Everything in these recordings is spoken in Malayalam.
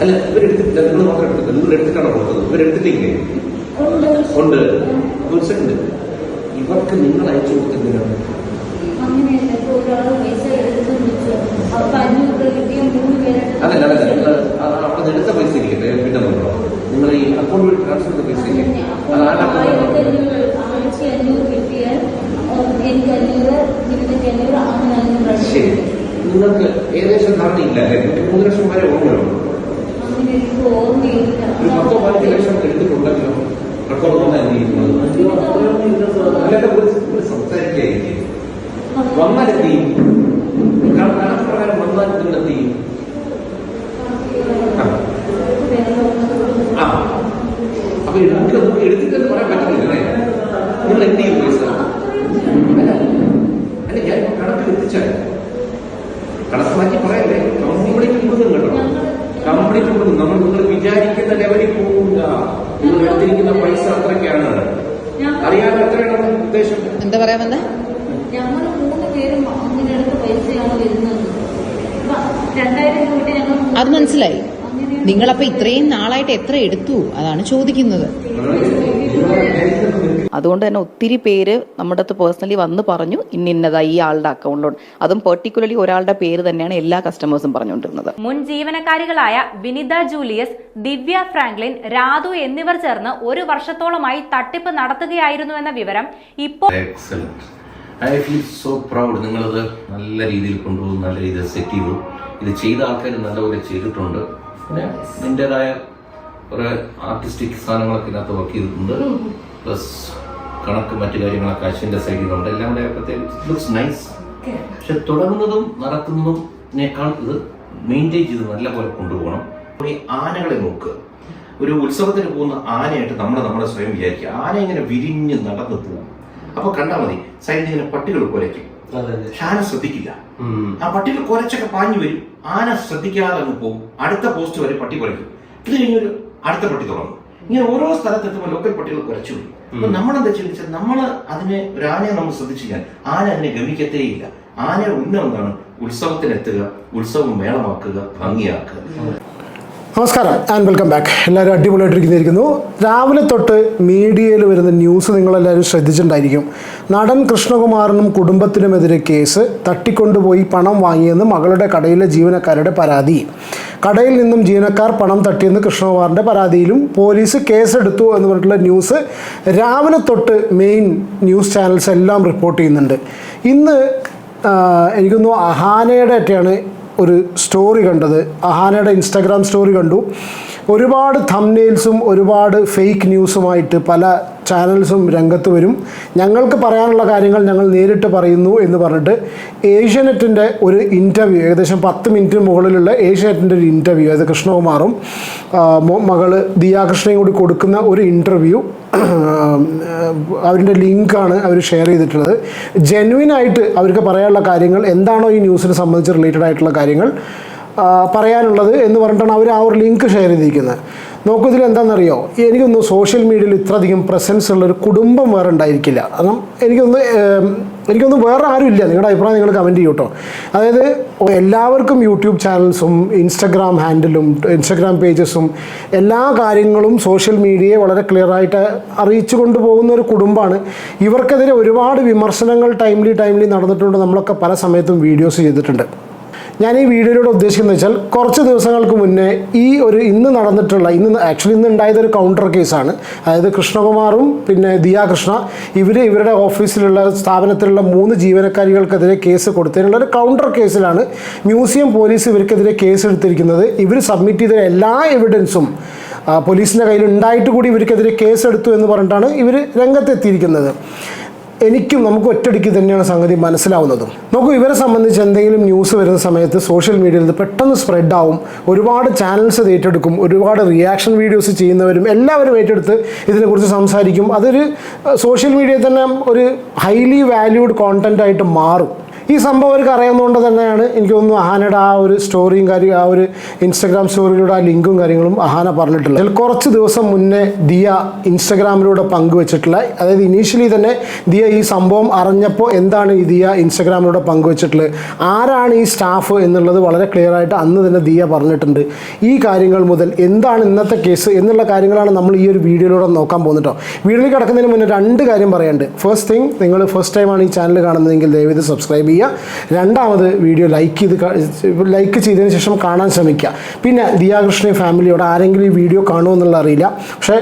അല്ല ഇവരെടുത്തിട്ടില്ല നിങ്ങൾ മാത്രം എടുത്തില്ല നിങ്ങൾ എടുത്തിട്ടാണ് കൊടുത്തത് ഇവരെടുത്തിട്ടില്ലേ ഉണ്ട് ഉണ്ട് ഇവർക്ക് നിങ്ങൾ അയച്ചു പേരായിട്ട് അതല്ല അതല്ല അവിടെ എടുത്ത പൈസ ഇരിക്കട്ടെ പിന്നെ നോക്കണം നിങ്ങൾ ഈ അക്കൗണ്ട് വഴി ട്രാൻസ്ഫർ ചെയ്ത പൈസ ഇല്ലേ അത് ആരുടെ ആയിരത്തി അക്കൗണ്ട് അഞ്ഞൂറ് ആഴ്ച അഞ്ഞൂറ് കിട്ടിയാൽ ഉം, എനിക്ക് അഞ്ഞൂറ് നിനക്ക് അഞ്ഞൂറ് അങ്ങനെ അഞ്ഞൂറ് ശരി നിങ്ങൾക്ക് ഏകദേശം ധാരണയില്ല അല്ലേ നിങ്ങൾക്ക് മൂന്ന് ലക്ഷം വരെ ഓർമ്മയുള്ളൂ അങ്ങനെ എനിക്ക് ഓർമ്മയില്ല ഒരു പത്തോ പതിനഞ്ച് ലക്ഷം എടുത്തിട്ടുണ്ടല്ലോ റെക്കോർഡ് വന്നിരിക്കുന്നത് അല്ലാതെ ഒരു ഒരു സംസാരിക്കായിരിക്കും വന്നാലെത്തി കണക്ക് പ്രകാരം വന്നാൽ നിങ്ങളെത്തി ആ അപ്പൊ നമുക്ക് നമുക്ക് എടുത്തിട്ടെന്ന് പറയാൻ പറ്റുന്നില്ലേ നിങ്ങൾ എന്ത് ചെയ്യും പൈസ അല്ല അല്ല ഞാൻ ഇപ്പൊ കണക്ക് എത്തിച്ചാൽ കണക്ക് മാറ്റി പറയല്ലേ കംപ്ലീറ്റ് കൊടുക്കും കേട്ടോ കംപ്ലീറ്റ് നമ്മൾ നിങ്ങൾ വിചാരിക്കുന്ന ലെവലിൽ പോകില്ല നിങ്ങൾ എടുത്തിരിക്കുന്ന പൈസ അത്രയ്ക്കാണ്. അറിയാതെ എത്രയാണ് ഉദ്ദേശം. എന്താ പറയാ വന്നേ? ഞങ്ങൾ മൂന്ന് പേരും പൈസയാണ് വരുന്നത്. ഇപ്പൊ രണ്ടായിരം രൂപ ഞങ്ങൾ അത് മനസ്സിലായി. നിങ്ങളപ്പോ ഇത്രയും നാളായിട്ട് എത്ര എടുത്തു? അതാണ് ചോദിക്കുന്നത്. അതുകൊണ്ട് തന്നെ ഒത്തിരി പേര് നമ്മുടെ അടുത്ത് പേഴ്സണലി വന്ന് പറഞ്ഞു ഇന്നിന്നതായി ഈ ആളുടെ അക്കൗണ്ടിലുണ്ട് അതും പെർട്ടിക്കുലർലി ഒരാളുടെ പേര് തന്നെയാണ് എല്ലാ കസ്റ്റമേഴ്സും പറഞ്ഞുകൊണ്ടിരുന്നത്. മുൻ ജീവനക്കാരികളായ വിനിത ജൂലിയസ് ദിവ്യ ഫ്രാങ്ക്ലിൻ രാധു എന്നിവർ ചേർന്ന് ഒരു വർഷത്തോളമായി തട്ടിപ്പ് നടത്തുകയായിരുന്നു എന്ന വിവരം ഇപ്പോൾ excellent I feel so proud നിങ്ങളത് നല്ല രീതിയിൽ കൊണ്ടുപോകും നല്ല രീതിയിൽ സെറ്റ് ചെയ്തു. ഇത് ചെയ്ത ആൾക്കാർ നല്ലപോലെ ചെയ്തിട്ടുണ്ട്. പിന്നെ നിന്റേതായ കുറെ ആർട്ടിസ്റ്റിക് സാധനങ്ങളൊക്കെ ഇതിനകത്ത് വർക്ക് ചെയ്തിട്ടുണ്ട്. പ്ലസ് കണക്ക് മറ്റു കാര്യങ്ങളൊക്കെ അശ്വിന്റെ സൈഡിലുണ്ട് എല്ലാം കൂടെ പ്രത്യേകിച്ച് ലുക്സ് നൈസ് പക്ഷെ തുടങ്ങുന്നതും നടക്കുന്നതും ഇത് മെയിന്റെയിൻ ചെയ്ത് നല്ല പോലെ കൊണ്ടുപോകണം. അപ്പോൾ ഈ ആനകളെ നോക്കുക ഒരു ഉത്സവത്തിന് പോകുന്ന ആനയായിട്ട് നമ്മൾ നമ്മളെ സ്വയം വിചാരിക്കുക. ആന ഇങ്ങനെ വിരിഞ്ഞ് നടന്നു പോകും. അപ്പൊ കണ്ടാൽ മതി സൈഡിൽ ഇങ്ങനെ പട്ടികൾ കുലയ്ക്കും. പക്ഷെ ആന ശ്രദ്ധിക്കില്ല. ആ പട്ടികൾ കുരച്ചൊക്കെ പാഞ്ഞു വരും. ആന ശ്രദ്ധിക്കാതെ അങ്ങ് പോകും. അടുത്ത പോസ്റ്റ് വരെ പട്ടി കുലയ്ക്കും. ഇത് കഴിഞ്ഞൊരു അടുത്ത പട്ടി തുടങ്ങും. ഇങ്ങനെ ഓരോ സ്ഥലത്തെത്തുമ്പോൾ ലോക്കൽ പട്ടികൾ കുറച്ചു അപ്പൊ നമ്മളെന്താ ചോദിച്ചാൽ നമ്മൾ അതിനെ ഒരാനെ നമ്മൾ ശ്രദ്ധിച്ചാൽ ആന അതിനെ ഗമിക്കത്തേയില്ല. ആന ഉന്നം എന്താണ് ഉത്സവത്തിനെത്തുക ഉത്സവം മേളമാക്കുക ഭംഗിയാക്കുക. നമസ്കാരം ആൻഡ് വെൽക്കം ബാക്ക് എല്ലാവരും അടിപൊളിയായിട്ടിരിക്കുന്നിരിക്കുന്നു. രാവിലെ തൊട്ട് മീഡിയയിൽ വരുന്ന ന്യൂസ് നിങ്ങളെല്ലാവരും ശ്രദ്ധിച്ചിട്ടുണ്ടായിരിക്കും. നടൻ കൃഷ്ണകുമാറിനും കുടുംബത്തിനുമെതിരെ കേസ് തട്ടിക്കൊണ്ടുപോയി പണം വാങ്ങിയെന്ന് മകളുടെ കടയിലെ ജീവനക്കാരുടെ പരാതി. കടയിൽ നിന്നും ജീവനക്കാർ പണം തട്ടിയെന്ന് കൃഷ്ണകുമാറിന്റെ പരാതിയിലും പോലീസ് കേസെടുത്തു എന്ന് പറഞ്ഞിട്ടുള്ള ന്യൂസ് രാവിലെ തൊട്ട് മെയിൻ ന്യൂസ് ചാനൽസ് എല്ലാം റിപ്പോർട്ട് ചെയ്യുന്നുണ്ട്. ഇന്ന് എനിക്കൊന്നു അഹാനയുടെ ഒക്കെയാണ് ഒരു സ്റ്റോറി കണ്ടത്. അഹാനയുടെ ഇൻസ്റ്റാഗ്രാം സ്റ്റോറി കണ്ടു. ഒരുപാട് തംനെയിൽസും ഒരുപാട് ഫേക്ക് ന്യൂസുമായിട്ട് പല ചാനൽസും രംഗത്ത് വരും. ഞങ്ങൾക്ക് പറയാനുള്ള കാര്യങ്ങൾ ഞങ്ങൾ നേരിട്ട് പറയുന്നു എന്ന് പറഞ്ഞിട്ട് ഏഷ്യാനെറ്റിന്റെ ഒരു ഇന്റർവ്യൂ ഏകദേശം പത്ത് മിനിറ്റിന് മുകളിലുള്ള ഏഷ്യാനെറ്റിന്റെ ഒരു ഇന്റർവ്യൂ അതായത് കൃഷ്ണകുമാറും മകൾ ദിയാകൃഷ്ണയും കൂടി കൊടുക്കുന്ന ഒരു ഇന്റർവ്യൂ അവരുടെ ലിങ്കാണ് അവർ ഷെയർ ചെയ്തിട്ടുള്ളത്. ജെന്വിൻ ആയിട്ട് അവർക്ക് പറയാനുള്ള കാര്യങ്ങൾ എന്താണോ ഈ ന്യൂസിനെ സംബന്ധിച്ച് റിലേറ്റഡ് ആയിട്ടുള്ള കാര്യങ്ങൾ പറയാനുള്ളത് എന്ന് പറഞ്ഞിട്ടാണ് അവർ ആ ഒരു ലിങ്ക് ഷെയർ ചെയ്തിരിക്കുന്നത്. നോക്കൂ ഇതിൽ എന്താണെന്നറിയോ? എനിക്കൊന്ന് സോഷ്യൽ മീഡിയയിൽ ഇത്രയധികം പ്രസൻസ് ഉള്ള ഒരു കുടുംബം വേറെ ഉണ്ടായിരിക്കില്ല. കാരണം എനിക്കൊന്ന് എനിക്കൊന്നും വേറെ ആരും ഇല്ല. നിങ്ങളുടെ അഭിപ്രായം നിങ്ങൾ കമന്റ് ചെയ്യൂ കേട്ടോ അതായത് എല്ലാവർക്കും യൂട്യൂബ് ചാനൽസും ഇൻസ്റ്റഗ്രാം ഹാൻഡിലും ഇൻസ്റ്റഗ്രാം പേജസും എല്ലാ കാര്യങ്ങളും സോഷ്യൽ മീഡിയയെ വളരെ ക്ലിയറായിട്ട് അറിയിച്ചു കൊണ്ടുപോകുന്ന ഒരു കുടുംബമാണ്. ഇവർക്കെതിരെ ഒരുപാട് വിമർശനങ്ങൾ ടൈംലി ടൈംലി നടന്നിട്ടുണ്ട്. നമ്മളൊക്കെ പല സമയത്തും വീഡിയോസ് ചെയ്തിട്ടുണ്ട്. ഞാൻ ഈ വീഡിയോയിലൂടെ ഉദ്ദേശിക്കുന്നത് വെച്ചാൽ കുറച്ച് ദിവസങ്ങൾക്ക് മുന്നേ ഈ ഒരു ഇന്ന് നടന്നിട്ടുള്ള ഇന്ന് ആക്ച്വലി ഇന്ന് ഉണ്ടായത് ഒരു കൗണ്ടർ കേസാണ് അതായത് കൃഷ്ണകുമാറും പിന്നെ ദിയ കൃഷ്ണ ഇവർ ഇവരുടെ ഓഫീസിലുള്ള സ്ഥാപനത്തിലുള്ള മൂന്ന് ജീവനക്കാരികൾക്കെതിരെ കേസ് കൊടുത്തതിനുള്ള ഒരു കൗണ്ടർ കേസിലാണ് മ്യൂസിയം പോലീസ് ഇവർക്കെതിരെ കേസ് എടുത്തിരിക്കുന്നത്. ഇവർ സബ്മിറ്റ് ചെയ്ത എല്ലാ എവിഡൻസും പോലീസിന്റെ കയ്യിൽ ഉണ്ടായിട്ട് കൂടി ഇവർക്കെതിരെ കേസെടുത്തു എന്ന് പറഞ്ഞിട്ടാണ് ഇവർ രംഗത്തെത്തിയിരിക്കുന്നത്. എനിക്കും നമുക്ക് ഒറ്റടിക്ക് തന്നെയാണ് സംഗതി മനസ്സിലാവുന്നതും. നോക്കൂ ഇവരെ സംബന്ധിച്ച് എന്തെങ്കിലും ന്യൂസ് വരുന്ന സമയത്ത് സോഷ്യൽ മീഡിയയിൽ പെട്ടെന്ന് സ്പ്രെഡ് ആവും. ഒരുപാട് ചാനൽസ് ഏറ്റെടുക്കും ഒരുപാട് റിയാക്ഷൻ വീഡിയോസ് ചെയ്യുന്നവരും എല്ലാവരും ഏറ്റെടുത്ത് ഇതിനെക്കുറിച്ച് സംസാരിക്കും. അതൊരു സോഷ്യൽ മീഡിയയിൽ തന്നെ ഒരു ഹൈലി വാല്യൂഡ് കോണ്ടന്റ് ആയിട്ട് മാറും. ഈ സംഭവം അവർക്ക് അറിയാവുന്നതുകൊണ്ട് തന്നെയാണ് എനിക്ക് തോന്നുന്നു അഹാനയുടെ ആ ഒരു സ്റ്റോറിയും കാര്യം ആ ഒരു ഇൻസ്റ്റാഗ്രാം സ്റ്റോറിയിലൂടെ ആ ലിങ്കും കാര്യങ്ങളും അഹാന പറഞ്ഞിട്ടുള്ളത്. അതിൽ കുറച്ച് ദിവസം മുന്നേ ദിയ ഇൻസ്റ്റഗ്രാമിലൂടെ പങ്കുവച്ചിട്ടുള്ള അതായത് ഇനീഷ്യലി തന്നെ ദിയ ഈ സംഭവം അറിഞ്ഞപ്പോൾ എന്താണ് ഈ ദിയ ഇൻസ്റ്റഗ്രാമിലൂടെ പങ്കുവച്ചിട്ടുള്ളത്? ആരാണ് ഈ സ്റ്റാഫ് എന്നുള്ളത് വളരെ ക്ലിയർ ആയിട്ട് അന്ന് തന്നെ ദിയ പറഞ്ഞിട്ടുണ്ട്. ഈ കാര്യങ്ങൾ മുതൽ എന്താണ് ഇന്നത്തെ കേസ് എന്നുള്ള കാര്യങ്ങളാണ് നമ്മൾ ഈ ഒരു വീഡിയോയിലൂടെ നോക്കാൻ പോകുന്നത് വീഡിയോയിൽ കിടക്കുന്നതിന് മുന്നേ രണ്ട് കാര്യം പറയാനുണ്ട്. ഫസ്റ്റ് തിങ് നിങ്ങൾ ഫസ്റ്റ് ടൈമാണ് ഈ ചാനൽ കാണുന്നതെങ്കിൽ ദയവ് സബ്സ്ക്രൈബ് ചെയ്യുക. രണ്ടാമത് വീഡിയോ ലൈക്ക് ചെയ്ത് ലൈക്ക് ചെയ്തതിന് ശേഷം കാണാൻ ശ്രമിക്കുക. പിന്നെ ദിയാകൃഷ്ണ ഫാമിലിയോട് ആരെങ്കിലും ഈ വീഡിയോ കാണുമെന്നുള്ള അറിയില്ല. പക്ഷേ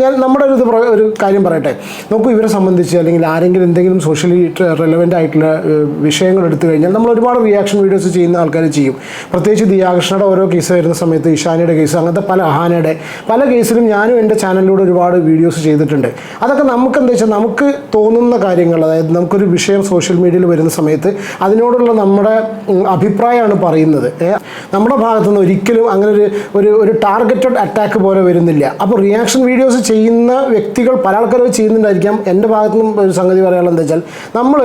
ഞാൻ നമ്മുടെ ഒരു ഇത് ഒരു കാര്യം പറയട്ടെ. നോക്കൂ ഇവരെ സംബന്ധിച്ച് അല്ലെങ്കിൽ ആരെങ്കിലും എന്തെങ്കിലും സോഷ്യലി റെലവെന്റ് ആയിട്ടുള്ള വിഷയങ്ങൾ എടുത്തു കഴിഞ്ഞാൽ നമ്മൾ ഒരുപാട് റിയാക്ഷൻ വീഡിയോസ് ചെയ്യുന്ന ആൾക്കാർ ചെയ്യും. പ്രത്യേകിച്ച് ദിയാകൃഷ്ണയുടെ ഓരോ കേസ് വരുന്ന സമയത്ത് ഇഷാനിയുടെ കേസ് അങ്ങനത്തെ പല അഹാനയുടെ പല കേസിലും ഞാനും എന്റെ ചാനലിലൂടെ ഒരുപാട് വീഡിയോസ് ചെയ്തിട്ടുണ്ട്. അതൊക്കെ നമുക്ക് എന്താ വെച്ചാൽ നമുക്ക് തോന്നുന്ന കാര്യങ്ങൾ അതായത് നമുക്കൊരു വിഷയം സോഷ്യൽ മീഡിയയിൽ വരുന്ന സമയത്ത് അതിനോടുള്ള നമ്മുടെ അഭിപ്രായമാണ് പറയുന്നത്. നമ്മുടെ ഭാഗത്തുനിന്ന് ഒരിക്കലും അങ്ങനെ ഒരു ഒരു ഒരു ടാർഗറ്റഡ് അറ്റാക്ക് പോലെ വരുന്നില്ല. അപ്പോൾ റിയാക്ഷൻ വീഡിയോസ് ചെയ്യുന്ന വ്യക്തികൾ പല ആൾക്കാരും ചെയ്യുന്നുണ്ടായിരിക്കാം. എന്റെ ഭാഗത്തു നിന്നും ഒരു സംഗതി പറയാനുള്ളത് എന്താ വെച്ചാൽ നമ്മൾ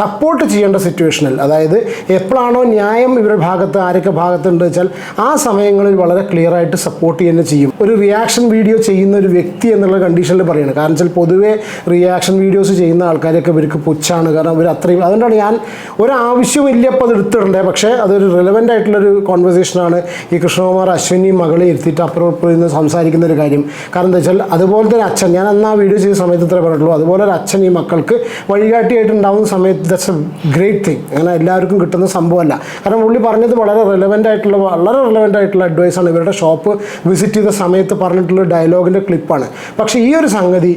സപ്പോർട്ട് ചെയ്യേണ്ട സിറ്റുവേഷനിൽ അതായത് എപ്പോഴാണോ ന്യായം ഇവരുടെ ഭാഗത്ത് ആരൊക്കെ ഭാഗത്തുണ്ട് വെച്ചാൽ ആ സമയങ്ങളിൽ വളരെ ക്ലിയർ ആയിട്ട് സപ്പോർട്ട് തന്നെ ചെയ്യും. ഒരു റിയാക്ഷൻ വീഡിയോ ചെയ്യുന്ന ഒരു വ്യക്തി എന്നുള്ള കണ്ടീഷനിൽ പറയുന്നത് കാരണം വെച്ചാൽ പൊതുവേ റിയാക്ഷൻ വീഡിയോസ് ചെയ്യുന്ന ആൾക്കാരൊക്കെ ഇവർക്ക് പുച്ഛാണ്. കാരണം ഇവർ അത്രയും അതുകൊണ്ടാണ് ഞാൻ ഒരാവശ്യവും ഇല്ല അപ്പോൾ അത് എടുത്തിടണ്ടേ? പക്ഷേ അതൊരു റിലവന്റ് ആയിട്ടുള്ളൊരു കോൺവെർസേഷനാണ് ഈ കൃഷ്ണകുമാർ അശ്വിനി മകളെ ഇരുത്തിയിട്ട് അപ്പുറപ്പുറത്ത് നിന്ന് സംസാരിക്കുന്ന ഒരു കാര്യം. കാരണം എന്താ വെച്ചാൽ അതുപോലത്തെ ഒരു അച്ഛൻ ഞാൻ അന്ന് ആ വീഡിയോ ചെയ്ത സമയത്ത് ഇത്ര പറഞ്ഞിട്ടുള്ളൂ. അതുപോലെ ഒരു അച്ഛൻ ഈ മക്കൾക്ക് വഴികാട്ടിയായിട്ട് ഉണ്ടാവുന്ന സമയത്ത് ദറ്റ്സ് എ ഗ്രേറ്റ് തിങ് അങ്ങനെ എല്ലാവർക്കും കിട്ടുന്ന സംഭവമല്ല. കാരണം പുള്ളി പറഞ്ഞത് വളരെ റിലവന്റ് ആയിട്ടുള്ള വളരെ റിലവന്റ് ആയിട്ടുള്ള അഡ്വൈസാണ് ഇവരുടെ ഷോപ്പ് വിസിറ്റ് ചെയ്ത സമയത്ത് പറഞ്ഞിട്ടുള്ള ഡയലോഗിന്റെ ക്ലിപ്പാണ് പക്ഷേ ഈ ഒരു സംഗതി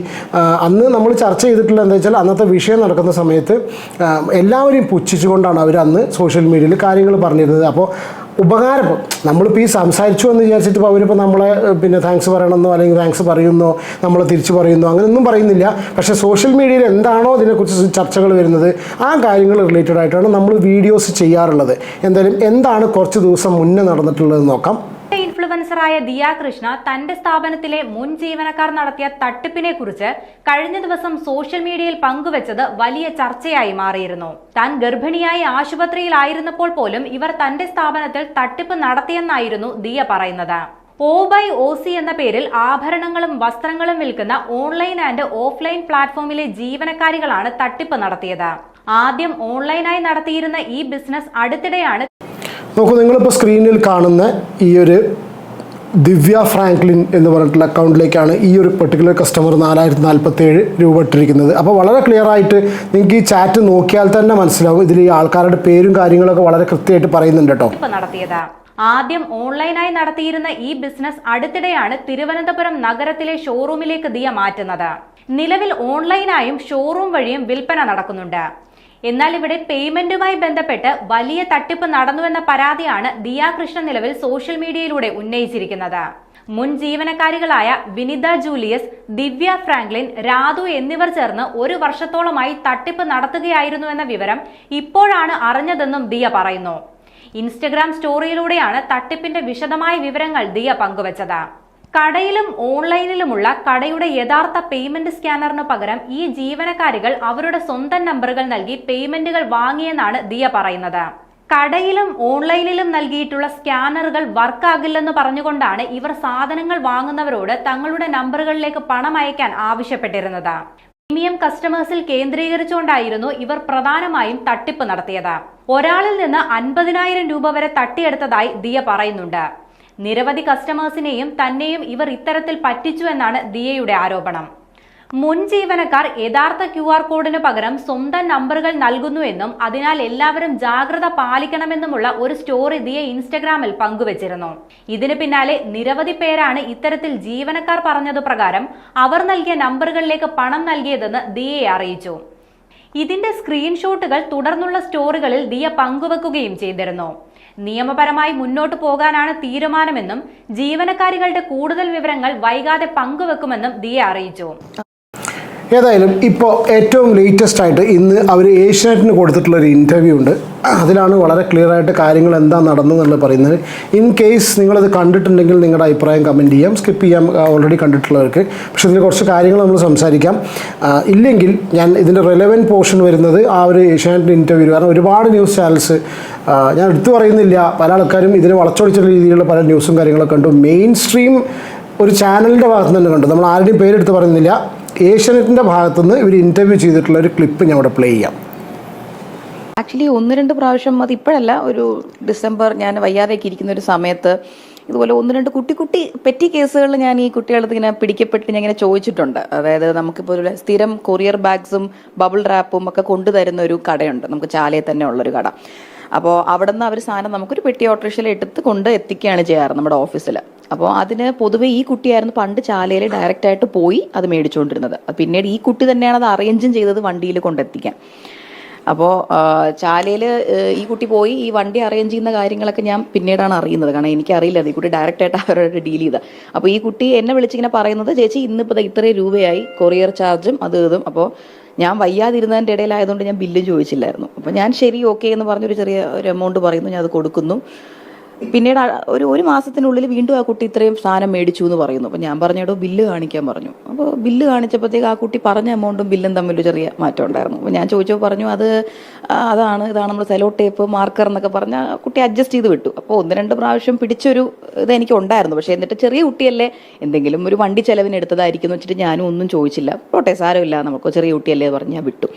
അന്ന് നമ്മൾ ചർച്ച ചെയ്തിട്ടുള്ള എന്താ വെച്ചാൽ അന്നത്തെ വിഷയം നടക്കുന്ന സമയത്ത് എല്ലാവരും എല്ലാവരെയും പുച്ഛിച്ചുകൊണ്ടാണ് അവർ അന്ന് സോഷ്യൽ മീഡിയയിൽ കാര്യങ്ങൾ പറഞ്ഞിരുന്നത്. അപ്പോൾ ഉപകാരം നമ്മളിപ്പോൾ ഈ സംസാരിച്ചു എന്ന് വിചാരിച്ചിട്ട് ഇപ്പോൾ അവരിപ്പോൾ നമ്മളെ പിന്നെ താങ്ക്സ് പറയണമെന്നോ അല്ലെങ്കിൽ താങ്ക്സ് പറയുന്നോ നമ്മൾ തിരിച്ചു പറയുന്നോ അങ്ങനെയൊന്നും പറയുന്നില്ല. പക്ഷേ സോഷ്യൽ മീഡിയയിൽ എന്താണോ ഇതിനെക്കുറിച്ച് ചർച്ചകൾ വരുന്നത് ആ കാര്യങ്ങൾ റിലേറ്റഡ് ആയിട്ടാണ് നമ്മൾ വീഡിയോസ് ചെയ്യാറുള്ളത്. എന്തായാലും എന്താണ് കുറച്ച് ദിവസം മുന്നേ നടന്നിട്ടുള്ളത് നോക്കാം. ഇൻഫ്ലുവൻസറായ ദിയ കൃഷ്ണ തന്റെ സ്ഥാപനത്തിലെ മുൻ ജീവനക്കാർ നടത്തിയ തട്ടിപ്പിനെ കുറിച്ച് കഴിഞ്ഞ ദിവസം സോഷ്യൽ മീഡിയയിൽ പങ്കുവച്ചത് വലിയ ചർച്ചയായി മാറിയിരുന്നു. താൻ ഗർഭിണിയായി ആശുപത്രിയിലായിരുന്നപ്പോൾ പോലും ഇവർ തന്റെ സ്ഥാപനത്തിൽ തട്ടിപ്പ് നടത്തിയെന്നായിരുന്നു ദിയ പറയുന്നത്. ഓ ബൈ ഒ സി എന്ന പേരിൽ ആഭരണങ്ങളും വസ്ത്രങ്ങളും വിൽക്കുന്ന ഓൺലൈൻ ആൻഡ് ഓഫ്ലൈൻ പ്ലാറ്റ്ഫോമിലെ ജീവനക്കാരികളാണ് തട്ടിപ്പ് നടത്തിയത്. ആദ്യം ഓൺലൈനായി നടത്തിയിരുന്ന ഈ ബിസിനസ് അടുത്തിടെയാണ് നോക്കൂ നിങ്ങളിപ്പോൾ സ്ക്രീനിൽ കാണുന്ന ഈ ഒരു ദിവ്യ ഫ്രാങ്ക്ലിൻ എന്ന് പറഞ്ഞിട്ടുള്ള അക്കൗണ്ടിലേക്കാണ് ഈ ഒരു പെർട്ടിക്കുലർ കസ്റ്റമർ നാലായിരത്തി നാൽപ്പത്തി ഏഴ് രൂപ ഇട്ടിരിക്കുന്നത്. അപ്പോൾ വളരെ ക്ലിയർ ആയിട്ട് നിങ്ങൾക്ക് ഈ ചാറ്റ് നോക്കിയാൽ തന്നെ മനസ്സിലാവും. ഇതിൽ ഈ ആൾക്കാരുടെ പേരും കാര്യങ്ങളൊക്കെ വളരെ കൃത്യമായിട്ട് പറയുന്നുണ്ട് കേട്ടോ. ആദ്യം ഓൺലൈനായി നടത്തിയിരുന്ന ഈ ബിസിനസ് അടുത്തിടെയാണ് തിരുവനന്തപുരം നഗരത്തിലെ ഷോറൂമിലേക്ക് ദിയ മാറ്റുന്നത്. നിലവിൽ ഓൺലൈനായും ഷോറൂം വഴിയും വിൽപ്പന നടക്കുന്നുണ്ട്. എന്നാൽ ഇവിടെ പേയ്മെന്റുമായി ബന്ധപ്പെട്ട് വലിയ തട്ടിപ്പ് നടന്നുവെന്ന പരാതിയാണ് ദിയ കൃഷ്ണ നിലവിൽ സോഷ്യൽ മീഡിയയിലൂടെ ഉന്നയിച്ചിരിക്കുന്നത്. മുൻ ജീവനക്കാരികളായ വിനിത ജൂലിയസ് ദിവ്യ ഫ്രാങ്ക്ലിൻ രാധു എന്നിവർ ചേർന്ന് ഒരു വർഷത്തോളമായി തട്ടിപ്പ് നടത്തുകയായിരുന്നുവെന്ന വിവരം ഇപ്പോഴാണ് അറിഞ്ഞതെന്നും ദിയ പറയുന്നു. ഇൻസ്റ്റഗ്രാം സ്റ്റോറിയിലൂടെയാണ് തട്ടിപ്പിന്റെ വിശദമായ വിവരങ്ങൾ ദിയ പങ്കുവച്ചത്. കടയിലും ഓൺലൈനിലുമുള്ള കടയുടെ യഥാർത്ഥ പേയ്മെന്റ് സ്കാനറിന് പകരം ഈ ജീവനക്കാരികൾ അവരുടെ സ്വന്തം നമ്പറുകൾ നൽകി പേയ്മെന്റുകൾ വാങ്ങിയെന്നാണ് ദിയ പറയുന്നത്. കടയിലും ഓൺലൈനിലും നൽകിയിട്ടുള്ള സ്കാനറുകൾ വർക്കാകില്ലെന്ന് പറഞ്ഞുകൊണ്ടാണ് ഇവർ സാധനങ്ങൾ വാങ്ങുന്നവരോട് തങ്ങളുടെ നമ്പറുകളിലേക്ക് പണം അയക്കാൻ ആവശ്യപ്പെട്ടിരുന്നത്. പ്രീമിയം കസ്റ്റമേഴ്സിൽ കേന്ദ്രീകരിച്ചുകൊണ്ടായിരുന്നു ഇവർ പ്രധാനമായും തട്ടിപ്പ് നടത്തിയത്. ഒരാളിൽ നിന്ന് അൻപതിനായിരം രൂപ വരെ തട്ടിയെടുത്തതായി ദിയ പറയുന്നുണ്ട്. നിരവധി കസ്റ്റമേഴ്സിനെയും തന്നെയും ഇവർ ഇത്തരത്തിൽ പറ്റിച്ചു എന്നാണ് ദിയയുടെ ആരോപണം. മുൻ ജീവനക്കാർ യഥാർത്ഥ ക്യു ആർ കോഡിന് പകരം സ്വന്തം നമ്പറുകൾ നൽകുന്നുവെന്നും അതിനാൽ എല്ലാവരും ജാഗ്രത പാലിക്കണമെന്നുമുള്ള ഒരു സ്റ്റോറി ദിയെ ഇൻസ്റ്റഗ്രാമിൽ പങ്കുവച്ചിരുന്നു. ഇതിന് പിന്നാലെ നിരവധി പേരാണ് ഇത്തരത്തിൽ ജീവനക്കാർ പറഞ്ഞതു പ്രകാരം അവർ നൽകിയ നമ്പറുകളിലേക്ക് പണം നൽകിയതെന്ന് ദിയെ അറിയിച്ചു. ഇതിന്റെ സ്ക്രീൻഷോട്ടുകൾ തുടർന്നുള്ള സ്റ്റോറികളിൽ ദിയ പങ്കുവെക്കുകയും ചെയ്തിരുന്നു. നിയമപരമായി മുന്നോട്ടു പോകാനാണ് തീരുമാനമെന്നും ജീവനക്കാരികളുടെ കൂടുതൽ വിവരങ്ങൾ വൈകാതെ പങ്കുവെക്കുമെന്നും ദിയ അറിയിച്ചു. ഏതായാലും ഇപ്പോൾ ഏറ്റവും ലേറ്റസ്റ്റ് ആയിട്ട് ഇന്ന് അവർ ഏഷ്യാനെറ്റിന് കൊടുത്തിട്ടുള്ള ഒരു ഇന്റർവ്യൂ ഉണ്ട്. അതിലാണ് വളരെ ക്ലിയർ ആയിട്ട് കാര്യങ്ങൾ എന്താ നടന്നതെന്നുള്ളത് പറയുന്നത്. ഇൻ കേസ് നിങ്ങളത് കണ്ടിട്ടുണ്ടെങ്കിൽ നിങ്ങളുടെ അഭിപ്രായം കമന്റ് ചെയ്യാം. സ്കിപ്പ് ചെയ്യാം. ഓൾറെഡി കണ്ടിട്ടുള്ളവർക്ക്. പക്ഷേ ഇതിൽ കുറച്ച് കാര്യങ്ങൾ നമ്മൾ സംസാരിക്കാം. ഇല്ലെങ്കിൽ ഞാൻ ഇതിന്റെ റെലവന്റ് പോർഷൻ വരുന്നത് ആ ഒരു ഏഷ്യാനെറ്റ് ഇന്റർവ്യൂ കാരണം ഒരുപാട് ന്യൂസ് ചാനൽസ് ഞാൻ എടുത്തു പറയുന്നില്ല. പല ആൾക്കാരും ഇതിനെ വളച്ചൊടിച്ചുള്ള രീതിയിലുള്ള പല ന്യൂസും കാര്യങ്ങളൊക്കെ കണ്ടു. മെയിൻ സ്ട്രീം ഒരു ചാനലിന്റെ ഭാഗത്ത് തന്നെ കണ്ടു. നമ്മൾ ആരുടെയും പേരെടുത്ത് പറയുന്നില്ല. ഏഷ്യാനെറ്റിന്റെ ഭാഗത്തുനിന്ന് ഇവർ ഇന്റർവ്യൂ ചെയ്തിട്ടുള്ള ഒരു ക്ലിപ്പ് ഞാൻ ഇവിടെ പ്ലേ ചെയ്യാം. ആക്ച്വലി ഒന്ന് രണ്ട് പ്രാവശ്യം അത് ഇപ്പോഴല്ല ഒരു ഡിസംബർ ഞാൻ വയ്യാതെയൊക്കെ ഇരിക്കുന്ന ഒരു സമയത്ത് ഇതുപോലെ ഒന്ന് രണ്ട് കുട്ടി കുട്ടി പെറ്റി കേസുകളിൽ ഞാൻ ഈ കുട്ടികളടുത്ത് ഇങ്ങനെ പിടിക്കപ്പെട്ട് ഞാൻ ഇങ്ങനെ ചോദിച്ചിട്ടുണ്ട്. അതായത് നമുക്കിപ്പോൾ ഒരു സ്ഥിരം കൊറിയർ ബാഗ്സും ബബിൾ റാപ്പും ഒക്കെ കൊണ്ടുതരുന്ന ഒരു കടയുണ്ട്. നമുക്ക് ചാലയിൽ തന്നെ ഉള്ളൊരു കട. അപ്പോൾ അവിടെ നിന്ന് അവർ സാധനം നമുക്കൊരു പെട്ടി ഓട്ടോറിക്ഷയിൽ എടുത്ത് കൊണ്ട് എത്തിക്കുകയാണ് ചെയ്യാറ് നമ്മുടെ ഓഫീസിൽ അപ്പോൾ അതിന് പൊതുവേ ഈ കുട്ടിയായിരുന്നു പണ്ട് ചാലയിൽ ഡയറക്റ്റ് ആയിട്ട് പോയി അത് മേടിച്ചുകൊണ്ടിരുന്നത് പിന്നീട് ഈ കുട്ടി തന്നെയാണ് അത് അറേഞ്ചും ചെയ്തത് വണ്ടിയിൽ കൊണ്ടെത്തിക്കാൻ അപ്പോൾ ചാലയിൽ ഈ കുട്ടി പോയി ഈ വണ്ടി അറേഞ്ച് ചെയ്യുന്ന കാര്യങ്ങളൊക്കെ ഞാൻ പിന്നീടാണ് അറിയുന്നത്. കാരണം എനിക്കറിയില്ല ഈ കുട്ടി ഡയറക്റ്റ് ആയിട്ട് അവരോട് ഡീൽ ചെയ്ത. അപ്പോൾ ഈ കുട്ടി എന്നെ വിളിച്ചിങ്ങനെ പറയുന്നത് ചേച്ചി ഇന്നിപ്പോൾ ഇത്രയും രൂപയായി. കൊറിയർ ചാർജും അത് ഇതും. അപ്പോൾ ഞാൻ വയ്യാതിരുന്നതിന്റെ ഇടയിലായതുകൊണ്ട് ഞാൻ ബില്ലും ചോദിച്ചില്ലായിരുന്നു. അപ്പോൾ ഞാൻ ശരി ഓക്കെ എന്ന് പറഞ്ഞൊരു ചെറിയ ഒരു എമൗണ്ട് പറയുന്നു ഞാൻ അത് കൊടുക്കുന്നു. പിന്നീട് ഒരു ഒരു മാസത്തിനുള്ളിൽ വീണ്ടും ആ കുട്ടി ഇത്രയും സാധനം മേടിച്ചു എന്ന് പറയുന്നു. അപ്പം ഞാൻ പറഞ്ഞിടോ ബില്ല് കാണിക്കാൻ പറഞ്ഞു. അപ്പോൾ ബില്ല് കാണിച്ചപ്പോഴത്തേക്ക് ആ കുട്ടി പറഞ്ഞ എമൗണ്ടും ബില്ലും തമ്മിൽ ചെറിയ മാറ്റം ഉണ്ടായിരുന്നു. അപ്പോൾ ഞാൻ ചോദിച്ചപ്പോൾ പറഞ്ഞു അത് അതാണ് ഇതാണ് നമ്മൾ സെലോ ടേപ്പ് മാർക്കർ എന്നൊക്കെ പറഞ്ഞ കുട്ടി അഡ്ജസ്റ്റ് ചെയ്ത് വിട്ടു. അപ്പോൾ ഒന്ന് രണ്ട് പ്രാവശ്യം പിടിച്ചൊരു ഇത് എനിക്ക് ഉണ്ടായിരുന്നു. പക്ഷേ എന്നിട്ട് ചെറിയ കുട്ടിയല്ലേ എന്തെങ്കിലും ഒരു വണ്ടി ചെലവിന് എടുത്തതായിരിക്കും എന്ന് വെച്ചിട്ട് ഞാനും ഒന്നും ചോദിച്ചില്ല. പോട്ടെ സാരമില്ല നമുക്ക് ചെറിയ കുട്ടിയല്ലേ പറഞ്ഞ് ഞാൻ വിട്ടു.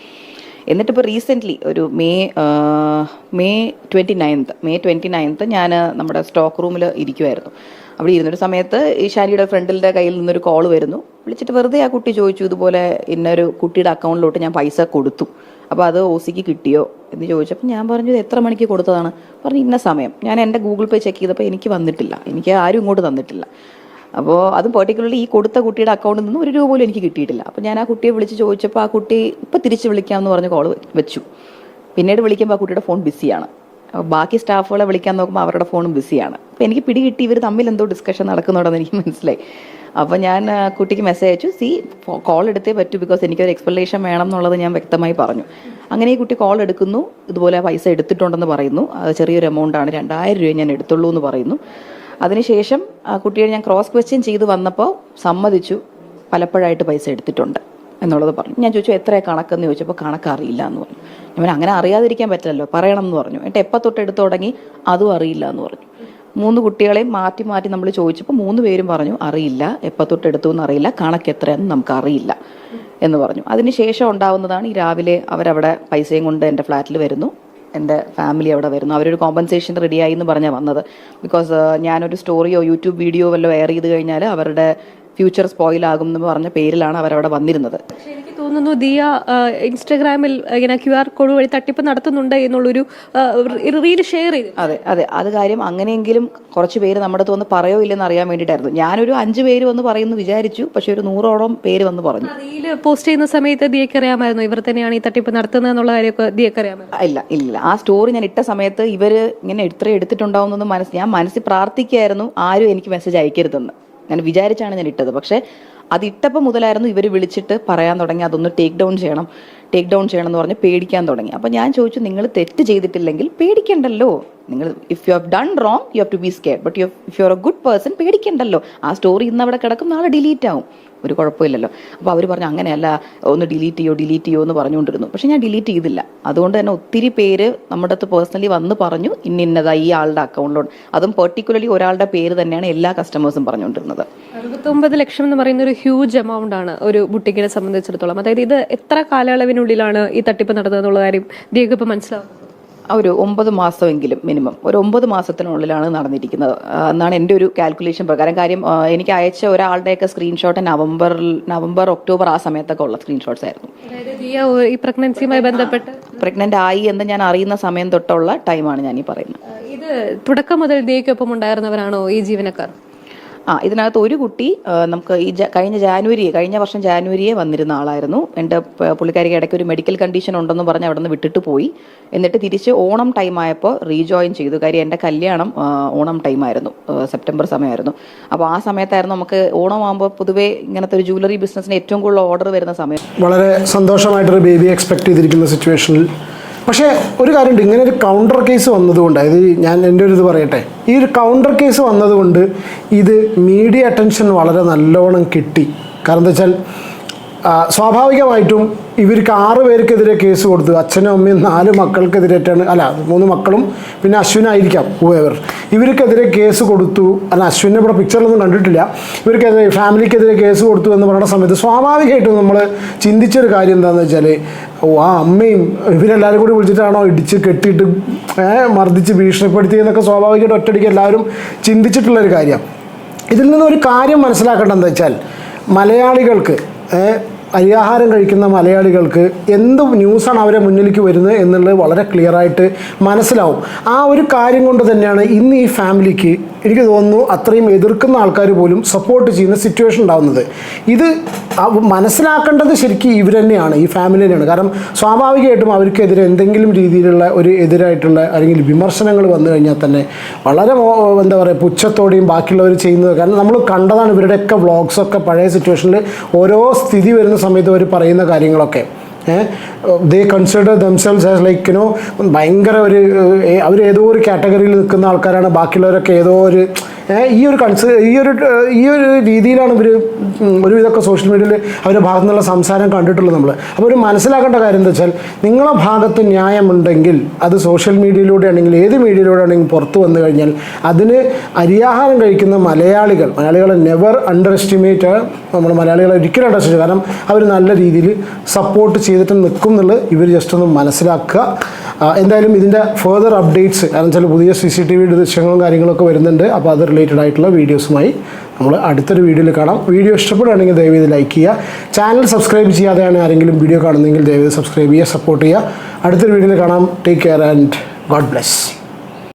എന്നിട്ടിപ്പോൾ റീസെന്റ്ലി ഒരു May May twenty ninth May twenty ninth ഞാൻ നമ്മുടെ സ്റ്റോക്ക് റൂമിൽ ഇരിക്കുമായിരുന്നു അവിടെ ഇരുന്നൊരു സമയത്ത് ഈ ഷാനിയുടെ ഫ്രണ്ടിന്റെ കയ്യിൽ നിന്നൊരു കോൾ വരുന്നു. വിളിച്ചിട്ട് വെറുതെ ആ കുട്ടി ചോദിച്ചു ഇതുപോലെ ഇന്നൊരു കുട്ടിയുടെ അക്കൗണ്ടിലോട്ട് ഞാൻ പൈസ കൊടുത്തു. അപ്പോൾ അത് ഒ സിക്ക് കിട്ടിയോ? എന്ന് ചോദിച്ചപ്പോൾ ഞാൻ പറഞ്ഞു "ഇത് എത്ര മണിക്ക് കൊടുത്തതാണ്? പറഞ്ഞു ഇന്ന സമയം. ഞാൻ എന്റെ ഗൂഗിൾ പേ ചെക്ക് ചെയ്തപ്പോൾ എനിക്ക് വന്നിട്ടില്ല. എനിക്ക് ആരും ഇങ്ങോട്ട് തന്നിട്ടില്ല. അപ്പോൾ അതും പെർട്ടിക്കുലർലി ഈ കൊടുത്ത കുട്ടിയുടെ അക്കൗണ്ടിൽ നിന്നും ഒരു രൂപ പോലും എനിക്ക് കിട്ടിയിട്ടില്ല. അപ്പോൾ ഞാൻ ആ കുട്ടിയെ വിളിച്ച് ചോദിച്ചപ്പോൾ ആ കുട്ടി ഇപ്പം തിരിച്ച് വിളിക്കാമെന്ന് പറഞ്ഞ് കോൾ വെച്ചു. പിന്നീട് വിളിക്കുമ്പോൾ ആ കുട്ടിയുടെ ഫോൺ ബിസിയാണ് ബാക്കി സ്റ്റാഫുകളെ വിളിക്കാൻ നോക്കുമ്പോൾ അവരുടെ ഫോണും ബിസിയാണ് അപ്പോൾ എനിക്ക് പിടി കിട്ടി. ഇവർ തമ്മിൽ എന്തോ ഡിസ്കഷൻ നടക്കുന്നുണ്ടെന്ന് എനിക്ക് മനസ്സിലായി. അപ്പോൾ ഞാൻ കുട്ടിക്ക് മെസ്സേജ് അയച്ചു. സി കോൾ എടുത്തേ പറ്റൂ ബിക്കോസ് എനിക്കൊരു എക്സ്പ്ലനേഷൻ വേണം എന്നുള്ളത് ഞാൻ വ്യക്തമായി പറഞ്ഞു. അങ്ങനെ ഈ കുട്ടി കോൾ എടുക്കുന്നു. ഇതുപോലെ പൈസ എടുത്തിട്ടുണ്ടെന്ന് പറയുന്നു. ചെറിയൊരു എമൗണ്ട് ആണ്. രണ്ടായിരം രൂപ ഞാൻ എടുത്തുള്ളൂ എന്ന് പറയുന്നു. അതിനുശേഷം കുട്ടിയെ ഞാൻ ക്രോസ് ക്വസ്റ്റ്യൻ ചെയ്ത് വന്നപ്പോൾ സമ്മതിച്ചു. പലപ്പോഴായിട്ട് പൈസ എടുത്തിട്ടുണ്ട് എന്നുള്ളത് പറഞ്ഞു. ഞാൻ ചോദിച്ചു എത്ര കണക്കെന്ന്? ചോദിച്ചപ്പോൾ കണക്ക് അറിയില്ല എന്ന് പറഞ്ഞു. ഞാൻ അങ്ങനെ അറിയാതിരിക്കാൻ പറ്റില്ലല്ലോ പറയണം എന്ന് പറഞ്ഞു. എന്നിട്ട് എപ്പോൾ തൊട്ട് എടുത്തു തുടങ്ങി അതും അറിയില്ല എന്ന് പറഞ്ഞു. മൂന്ന് കുട്ടികളെയും മാറ്റി മാറ്റി നമ്മൾ ചോദിച്ചപ്പോൾ മൂന്ന് പേരും പറഞ്ഞു അറിയില്ല എപ്പോൾ തൊട്ട് എടുത്തു എന്ന് അറിയില്ല കണക്ക് എത്രയെന്ന് നമുക്ക് അറിയില്ല എന്ന് പറഞ്ഞു. അതിന് ശേഷം ഉണ്ടാവുന്നതാണ് ഈ രാവിലെ അവരവിടെ പൈസയും കൊണ്ട് എന്റെ ഫ്ലാറ്റിൽ വരുന്നു. എന്റെ ഫാമിലി അവിടെ വരുന്നു. അവരൊരു കോമ്പൻസേഷൻ റെഡിയായി എന്ന് പറഞ്ഞാൽ വന്നത്. ബിക്കോസ് ഞാനൊരു സ്റ്റോറിയോ യൂട്യൂബ് വീഡിയോ വല്ലോ എയർ ചെയ്ത് കഴിഞ്ഞാൽ അവരുടെ ഫ്യൂച്ചർ സ്പോയിൽ ആകും എന്ന് പറഞ്ഞ പേരിലാണ് അവരവിടെ വന്നിരുന്നത്. തോന്നുന്നു ദിയ ഇൻസ്റ്റാഗ്രാമിൽ ഇങ്ങനെ ക്യു ആർ കോഡ് വഴി തട്ടിപ്പ് നടത്തുന്നുണ്ട് എന്നുള്ളൊരു റീൽ ഷെയർ ചെയ്തു. അതെ അതെ. അത് കാര്യം അങ്ങനെയെങ്കിലും കുറച്ച് പേര് നമ്മുടെ അടുത്ത് വന്ന് പറയോ ഇല്ലെന്ന് അറിയാൻ വേണ്ടിയിട്ടായിരുന്നു. ഞാനൊരു അഞ്ച് പേര് വന്ന് പറയുന്നു വിചാരിച്ചു പക്ഷെ ഒരു നൂറോളം പേര് വന്ന് പറഞ്ഞു. റീൽ പോസ്റ്റ് ചെയ്യുന്ന സമയത്ത് ദിയക്ക് അറിയാമായിരുന്നു ഇവർ തന്നെയാണ് ഈ തട്ടിപ്പ് നടത്തുന്നത് എന്നുള്ള കാര്യമൊക്കെ ദിയക്ക് അറിയാമായിരുന്നു ഇല്ല ഇല്ല ആ സ്റ്റോറി ഞാൻ ഇട്ട സമയത്ത് ഇവർ ഇങ്ങനെ ഇത്ര എടുത്തിട്ടുണ്ടാവുന്നൊന്നും മനസ്സ് ഞാൻ മനസ്സിൽ പ്രാർത്ഥിക്കുകയായിരുന്നു ആരും എനിക്ക് മെസ്സേജ് അയക്കരുതെന്ന്. ഞാൻ വിചാരിച്ചാണ് ഞാൻ ഇട്ടത്. പക്ഷേ അത് ഇട്ടപ്പോൾ മുതലായിരുന്നു ഇവർ വിളിച്ചിട്ട് പറയാൻ തുടങ്ങി. അതൊന്ന് ടേക്ക് ഡൗൺ ചെയ്യണം. ടേക്ക് ഡൗൺ ചെയ്യണം എന്ന് പറഞ്ഞ് പേടിക്കാൻ തുടങ്ങി. അപ്പോൾ ഞാൻ ചോദിച്ചു നിങ്ങൾ തെറ്റ് ചെയ്തിട്ടില്ലെങ്കിൽ പേടിക്കണ്ടല്ലോ? നിങ്ങൾ if you have done wrong you have to be scare but you if you are a good person പേടിക്കണ്ടല്ലോ? ആ സ്റ്റോറി ഇന്ന് അവിടെ കിടക്കും നാളെ ഡിലീറ്റ് ആവും. ഒരു കുഴപ്പമില്ലല്ലോ. അപ്പോൾ അവർ പറഞ്ഞു അങ്ങനെയല്ല ഒന്ന് ഡിലീറ്റ് ചെയ്യോ ഡിലീറ്റ് ചെയ്യോ എന്ന് പറഞ്ഞുകൊണ്ടിരുന്നു. പക്ഷേ ഞാൻ ഡിലീറ്റ് ചെയ്തില്ല. അതുകൊണ്ട് തന്നെ ഒത്തിരി പേര് നമ്മുടെ അടുത്ത് പേഴ്സണലി വന്ന് പറഞ്ഞു ഇന്നിന്നതാ ഈ ആളുടെ അക്കൗണ്ടിലോട്ട് അതും പെർട്ടിക്കുലർലി ഒരാളുടെ പേര് തന്നെയാണ് എല്ലാ കസ്റ്റമേഴ്സും പറഞ്ഞുകൊണ്ടിരുന്നത്. അറുപത്തൊമ്പത് ലക്ഷം എന്ന് പറയുന്ന ഒരു ഹ്യൂജ് എമൗണ്ട് ആണ് ഒരു ബുട്ടിക്കിനെ സംബന്ധിച്ചിടത്തോളം. അതായത് ഇത് എത്ര കാലയളവിനുള്ളിലാണ് ഈ തട്ടിപ്പ് നടന്നതെന്നുള്ള കാര്യം ദിയക്ക് ഇപ്പം മനസ്സിലാവും ഒരു ഒമ്പത് മാസമെങ്കിലും മിനിമം. ഒരു ഒമ്പത് മാസത്തിനുള്ളിലാണ് നടന്നിരിക്കുന്നത്. എന്നാണ് എന്റെ ഒരു കാൽക്കുലേഷൻ പ്രകാരം. കാര്യം എനിക്ക് അയച്ച ഒരാളുടെയൊക്കെ സ്ക്രീൻഷോട്ട് നവംബറിൽ നവംബർ ഒക്ടോബർ ആ സമയത്തൊക്കെ ഉള്ള സ്ക്രീൻഷോട്ട്സ് ആയിരുന്നു. ഈ പ്രഗ്നൻസിയുമായി ബന്ധപ്പെട്ട്? പ്രഗ്നന്റ് ആയി എന്ന് ഞാൻ അറിയുന്ന സമയം തൊട്ടുള്ള ടൈമാണ് ഞാൻ ഈ പറയുന്നത്. ഇത് തുടക്കം മുതൽ ദിയക്കൊപ്പം ഉണ്ടായിരുന്നവരാണോ ഈ ജീവനക്കാർ? ആ ഇതിനകത്ത് ഒരു കുട്ടി നമുക്ക് ഈ കഴിഞ്ഞ ജാനുവരി കഴിഞ്ഞ വർഷം ജാനുവരിയെ വന്നിരുന്ന ആളായിരുന്നു. എന്റെ പുള്ളിക്കാരിക്ക് ഇടയ്ക്ക് ഒരു മെഡിക്കൽ കണ്ടീഷൻ ഉണ്ടെന്ന് പറഞ്ഞ് അവിടെ നിന്ന് വിട്ടിട്ട് പോയി. എന്നിട്ട് തിരിച്ച് ഓണം ടൈം ആയപ്പോൾ റീജോയിൻ ചെയ്തു. കാര്യം എന്റെ കല്യാണം ഓണം ഓണം ടൈമായിരുന്നു സെപ്റ്റംബർ സമയമായിരുന്നു. അപ്പോൾ ആ സമയത്തായിരുന്നു നമുക്ക് ഓണം ആകുമ്പോൾ പൊതുവേ ഇങ്ങനത്തെ ഒരു ജുവലറി ബിസിനസ്സിന് ഏറ്റവും കൂടുതൽ ഓർഡർ വരുന്ന സമയം. വളരെ സന്തോഷമായിട്ടൊരു ബേബി എക്സ്പെക്ട് ചെയ്തിരിക്കുന്ന സിറ്റുവേഷനിൽ പക്ഷേ ഒരു കാര്യമുണ്ട്. ഇങ്ങനെ ഒരു കൗണ്ടർ കേസ് വന്നതുകൊണ്ട് അതായത് ഞാൻ എന്റെ ഒരു ഇത് പറയട്ടെ. ഈ ഒരു കൗണ്ടർ കേസ് വന്നതുകൊണ്ട് ഇത് മീഡിയ അറ്റൻഷൻ വളരെ നല്ലോണം കിട്ടി. കാരണം എന്താ വെച്ചാൽ സ്വാഭാവികമായിട്ടും ഇവർക്ക് ആറ് പേർക്കെതിരെ കേസ് കൊടുത്തു അച്ഛനും അമ്മയും നാല് മക്കൾക്കെതിരായിട്ടാണ് അല്ല മൂന്ന് മക്കളും പിന്നെ അശ്വിനായിരിക്കാം ഹൂവർ ഇവർക്കെതിരെ കേസ് കൊടുത്തു. അല്ല അശ്വിനെ ഇവിടെ പിക്ചറിലൊന്നും കണ്ടിട്ടില്ല. ഇവർക്കെതിരെ ഫാമിലിക്കെതിരെ കേസ് കൊടുത്തു എന്ന് പറയുന്ന സമയത്ത് സ്വാഭാവികമായിട്ടും നമ്മൾ ചിന്തിച്ചൊരു കാര്യം എന്താണെന്ന് വെച്ചാൽ ഓ ആ അമ്മയും ഇവരെല്ലാവരും കൂടി വിളിച്ചിട്ടാണോ ഇടിച്ച് കെട്ടിയിട്ട് മർദ്ദിച്ച് ഭീഷണിപ്പെടുത്തി എന്നൊക്കെ സ്വാഭാവികമായിട്ട് ഒറ്റയടിക്ക് എല്ലാവരും ചിന്തിച്ചിട്ടുള്ളൊരു കാര്യമാണ് ഇതിൽ നിന്നൊരു കാര്യം മനസ്സിലാക്കേണ്ടതെന്ന് വെച്ചാൽ മലയാളികൾക്ക് അരിയാഹാരം കഴിക്കുന്ന മലയാളികൾക്ക് എന്ത് ന്യൂസാണ് അവരെ മുന്നിലേക്ക് വരുന്നത് എന്നുള്ളത് വളരെ ക്ലിയർ ആയിട്ട് മനസ്സിലാവും. ആ ഒരു കാര്യം കൊണ്ട് തന്നെയാണ് ഇന്ന് ഈ ഫാമിലിക്ക് എനിക്ക് തോന്നുന്നു അത്രയും എതിർക്കുന്ന ആൾക്കാർ പോലും സപ്പോർട്ട് ചെയ്യുന്ന സിറ്റുവേഷൻ ഉണ്ടാവുന്നത്. ഇത് മനസ്സിലാക്കേണ്ടത് ശരിക്കും ഇവർ തന്നെയാണ് ഈ ഫാമിലി തന്നെയാണ്. കാരണം സ്വാഭാവികമായിട്ടും അവർക്കെതിരെ എന്തെങ്കിലും രീതിയിലുള്ള ഒരു എതിരായിട്ടുള്ള അല്ലെങ്കിൽ വിമർശനങ്ങൾ വന്നു കഴിഞ്ഞാൽ തന്നെ വളരെ എന്താ പറയുക പുച്ഛത്തോടെയും ബാക്കിയുള്ളവർ ചെയ്യുന്നത്. കാരണം നമ്മൾ കണ്ടതാണ് ഇവരുടെയൊക്കെ വ്ളോഗ്സൊക്കെ പഴയ സിറ്റുവേഷനിൽ ഓരോ സ്ഥിതി വരുന്ന സമയത്ത് അവർ പറയുന്ന കാര്യങ്ങളൊക്കെ. They consider themselves as like you know ഭയങ്കര ഒരു അവർ ഏതോ ഒരു കാറ്റഗറിയിൽ നിൽക്കുന്ന ആൾക്കാരാണ്. ബാക്കിയുള്ളവരൊക്കെ ഏതോ ഒരു ഈ ഒരു കൺസ് ഈ ഒരു ഈ ഒരു രീതിയിലാണ് ഇവർ ഒരു ഇതൊക്കെ സോഷ്യൽ മീഡിയയിൽ അവരുടെ ഭാഗത്തു നിന്നുള്ള സംസാരം കണ്ടിട്ടുള്ളത് നമ്മൾ അപ്പോൾ ഒരു മനസ്സിലാക്കേണ്ട കാര്യം എന്താ വെച്ചാൽ നിങ്ങളെ ഭാഗത്ത് ന്യായമുണ്ടെങ്കിൽ അത് സോഷ്യൽ മീഡിയയിലൂടെ ആണെങ്കിൽ ഏത് മീഡിയയിലൂടെ ആണെങ്കിൽ പുറത്ത് വന്നു കഴിഞ്ഞാൽ അതിന് അരിയാഹാരം കഴിക്കുന്ന മലയാളികൾ മലയാളികളെ നെവർ അണ്ടർ എസ്റ്റിമേറ്റ് നമ്മൾ മലയാളികളെ ഒരിക്കലും അണ്ടർ എസ്റ്റിമേറ്റ് കാരണം അവർ നല്ല രീതിയിൽ സപ്പോർട്ട് ചെയ്തിട്ട് നിൽക്കും എന്നുള്ളത് ഇവർ ജസ്റ്റ് ഒന്ന് മനസ്സിലാക്കുക. എന്തായാലും ഇതിന്റെ ഫേർദർ അപ്ഡേറ്റ്സ് കാരണം വെച്ചാൽ പുതിയ സി സി ടി വി ദൃശ്യങ്ങളും കാര്യങ്ങളൊക്കെ വരുന്നുണ്ട്. അപ്പോൾ അത് റിലേറ്റഡ് ആയിട്ടുള്ള വീഡിയോസുമായി നമ്മൾ അടുത്തൊരു വീഡിയോയിൽ കാണാം. വീഡിയോ ഇഷ്ടപ്പെടുകയാണെങ്കിൽ ദയവേത് ലൈക്ക് ചെയ്യുക. ചാനൽ സബ്സ്ക്രൈബ് ചെയ്യാതെയാണ് ആരെങ്കിലും വീഡിയോ കാണുന്നതെങ്കിൽ ദയവ് സബ്സ്ക്രൈബ് ചെയ്യുക സപ്പോർട്ട് ചെയ്യുക. അടുത്തൊരു വീഡിയോയിൽ കാണാം. Take care and God bless